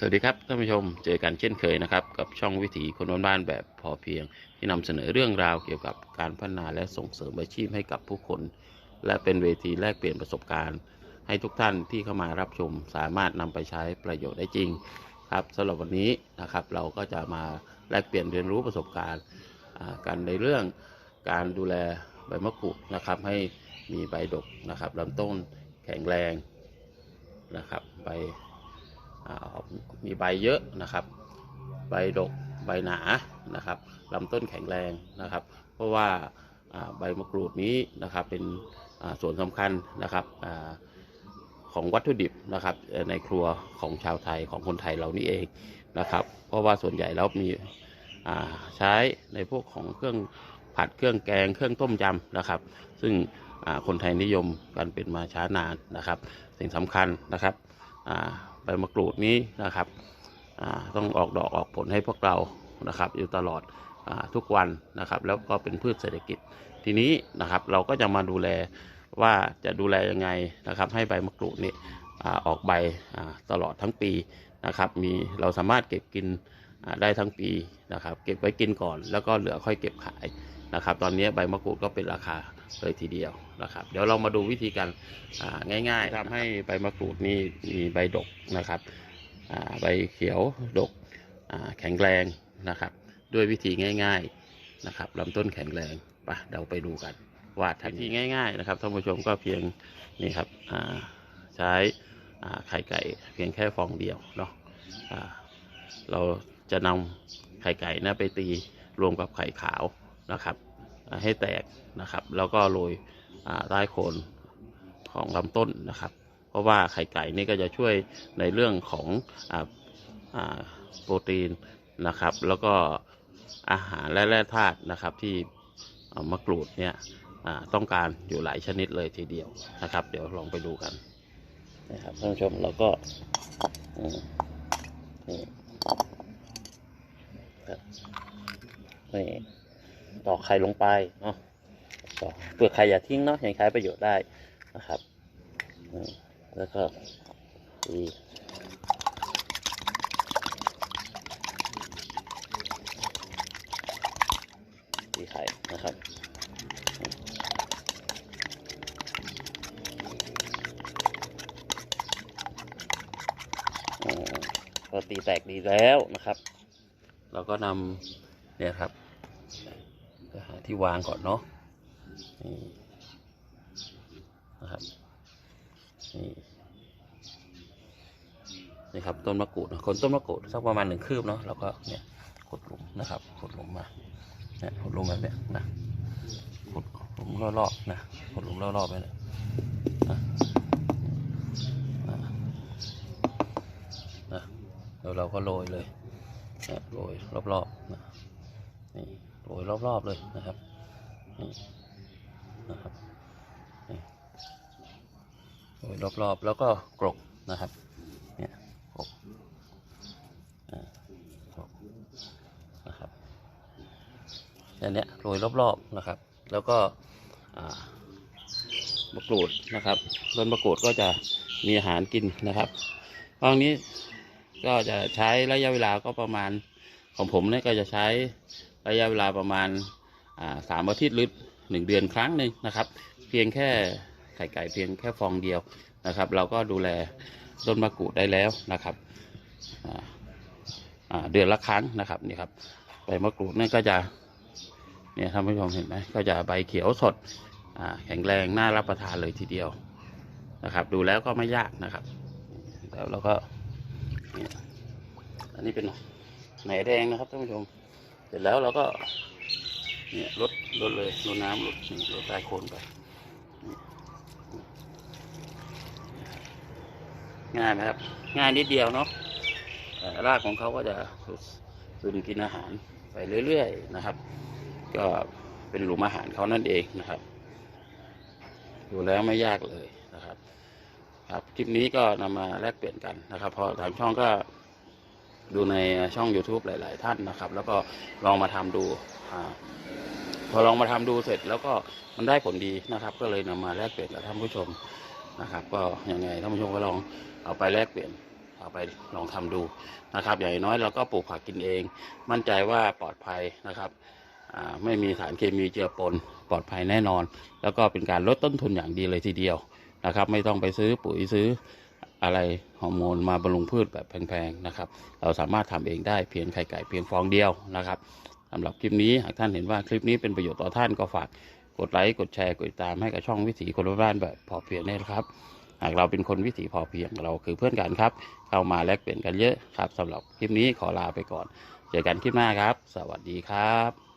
สวัสดีครับท่านผู้ชมเจอกันเช่นเคยนะครับ กับช่องวิถีคนบ้านๆแบบพอเพียง ที่นำเสนอเรื่องราวเกี่ยวกับการพัฒนาและส่งเสริมอาชีพให้กับผู้คน และเป็นเวทีแลกเปลี่ยนประสบการณ์ ให้ทุกท่านที่เข้ามารับชมสามารถนำไปใช้ประโยชน์ได้จริงครับสำหรับวันนี้นะครับเราก็จะมาแลกเปลี่ยนเรียนรู้ประสบการณ์อ่ากันในเรื่องการดูแลใบมะกรูดนะครับให้มีใบดกนะครับลำต้นแข็งแรงนะครับใบ มีใบเยอะนะครับ ใบดกใบหนานะครับลำต้นแข็งแรงนะครับ เพราะว่าใบมะกรูดนี้นะครับเป็นส่วนสำคัญนะครับอของวัตถุดิบนะครับในครัวของชาวไทยของคนไทยเรานี่เองนะครับ เพราะว่าส่วนใหญ่แล้วมีใช้ในพวกของเครื่องผัดเครื่องแกงเครื่องต้มยำนะครับ ซึ่งคนไทยนิยมกันเป็นมาช้านานนะครับ สิ่งสำคัญนะครับ ใบมะกรูดนี้นะครับต้องออกดอกออกผลให้พวกเรานะครับอยู่ตลอดอทุกวันนะครับ แล้วก็เป็นพืชเศรษฐกิจ ทีนี้นะครับเราก็จะมาดูแลว่าจะดูแลยังไงนะครับ ให้ใบมะกรูดนี้อออกใบตลอดทั้งปีนะครับ มีเราสามารถเก็บกินได้ทั้งปีนะครับ เก็บไว้กินก่อน แล้วก็เหลือค่อยเก็บขายนะครับ ตอนนี้ใบมะกรูดก็เป็นราคา เลยทีเดียวนะครับ เดี๋ยวเรามาดูวิธีการอ่าง่ายๆทำให้ใบมะกรูดนี่มีใบดกนะครับอ่าใบเขียวดกอ่าแข็งแรงนะครับ ด้วยวิธีง่ายๆนะครับลำต้นแข็งแรงไปเดี๋ยวไปดูกันว่าวิธีง่ายๆนะครับท่านผู้ชมก็เพียงนี่ครับอ่าใช้อ่าไข่ไก่เพียงแค่ฟองเดียวเนาะอ่าเราจะนำไข่ไก่นะไปตีรวมกับไข่ขาวนะครับอ่า ให้แตกนะครับ แล้วก็โรยใต้โคนของลำต้นนะครับ เพราะว่าไข่ไก่นี่ก็จะช่วยในเรื่องของออโปรตีนนะครับ แล้วก็อาหารและแร่ธาตุนะครับที่มะกรูดเนี่ยต้องการอยู่หลายชนิดเลยทีเดียวนะครับ เดี๋ยวลองไปดูกันนะครับท่านผู้ชมเราก็นี่นี่ ตอกไข่ลงไปเนาะตอกเปลือกไข่อย่าทิ้งเนาะยังใช้ประโยชน์ได้นะครับ แล้วก็ตีตีไข่นะครับอืมอืมพอตีแตกดีแล้วนะครับ เราก็นำเนี่ยครับ ก็หาที่วางก่อนเนาะนี่นะครับนี่นี่ครับต้นมะกรูดนะคนต้นมะกรูดสักประมาณหนึ่งคืบเนาะแล้วก็เนี่ยขุดหลุมนะครับขุดหลุมมาเนี่ยขุดหลุมแบบเนี้ยนะขุดหลุมรอบๆนะขุดหลุมรอบๆไปเนี่ยนะนะนะแล้วเราก็โรยเลยนะโรยรอบๆนะนี่ โรยรอบๆเลยนะครับนี่นะครับโรยรอบๆแล้วก็กรกนะครับเนี่ยกรกอ่ากรกนะครับอันเนี้ยโรยรอบๆนะครับ แล้วก็มะกรูดนะครับต้นมะกรูดก็จะมีอาหารกินนะครับตอนนี้ก็จะใช้ระยะเวลาก็ประมาณของผมเนี่ยก็จะใช้ ระยะเวลาประมาณสามอาทิตย์หรือหนึ่งเดือนครั้งหนึ่งนะครับ เพียงแค่ไข่ไก่เพียงแค่ฟองเดียวนะครับ เราก็ดูแลต้นมะกรูดได้แล้วนะครับเดือนละครั้งนะครับนี่ครับใบมะกรูดนี่ก็จะเนี่ยท่านผู้ชมเห็นไหมก็จะใบเขียวสดแข็งแรงน่ารับประทานเลยทีเดียวนะครับ ดูแล้วก็ไม่ยากนะครับ แล้วเราก็นี่อันนี้เป็นไหนแดงนะครับท่านผู้ชม เสร็จแล้วเราก็เนี่ยลดลดเลยลดน้ำลดลดใต้โคนไปง่ายไหมครับ ง่ายนิดเดียวเนาะรากของเขาก็จะซึมกินอาหารไปเรื่อยๆนะครับ ก็เป็นหลุมอาหารเขานั่นเองนะครับดูแล้วไม่ยากเลยนะครับ ครับคลิปนี้ก็นำมาแลกเปลี่ยนกันนะครับ พอทางช่องก็ ดูในช่อง YouTube หลาย ๆ ท่านนะครับ แล้วก็ลองมาทำดูอพอลองมาทำดูเสร็จแล้วก็มันได้ผลดีนะครับ ก็เลยนำมาแลกเปลี่ยนกับท่านผู้ชมนะครับ ก็ยังไงท่านผู้ชมก็ลองเอาไปแลกเปลี่ยนเอาไปลองทำดูนะครับ อย่างน้อยเราก็ปลูกผักกินเอง มั่นใจว่าปลอดภัยนะครับไม่มีสารเคมีเจือปนปลอดภัยแน่นอน แล้วก็เป็นการลดต้นทุนอย่างดีเลยทีเดียวนะครับ ไม่ต้องไปซื้อปุ๋ยซื้อ อะไรฮอร์โมนมาบำรุงพืชแบบแพงๆนะครับ เราสามารถทำเองได้เพียงไข่ไก่เพียงฟองเดียวนะครับสำหรับคลิปนี้หากท่านเห็นว่าคลิปนี้เป็นประโยชน์ต่อท่านก็ฝากกดไลค์กดแชร์กดติดตามให้กับช่องวิถีคนบ้านแบบพอเพียงนี่นะครับ หากเราเป็นคนวิถีพอเพียงเราคือเพื่อนกันครับ เข้ามาแลกเปลี่ยนกันเยอะครับสำหรับคลิปนี้ขอลาไปก่อน เจอกันคลิปหน้าครับ สวัสดีครับ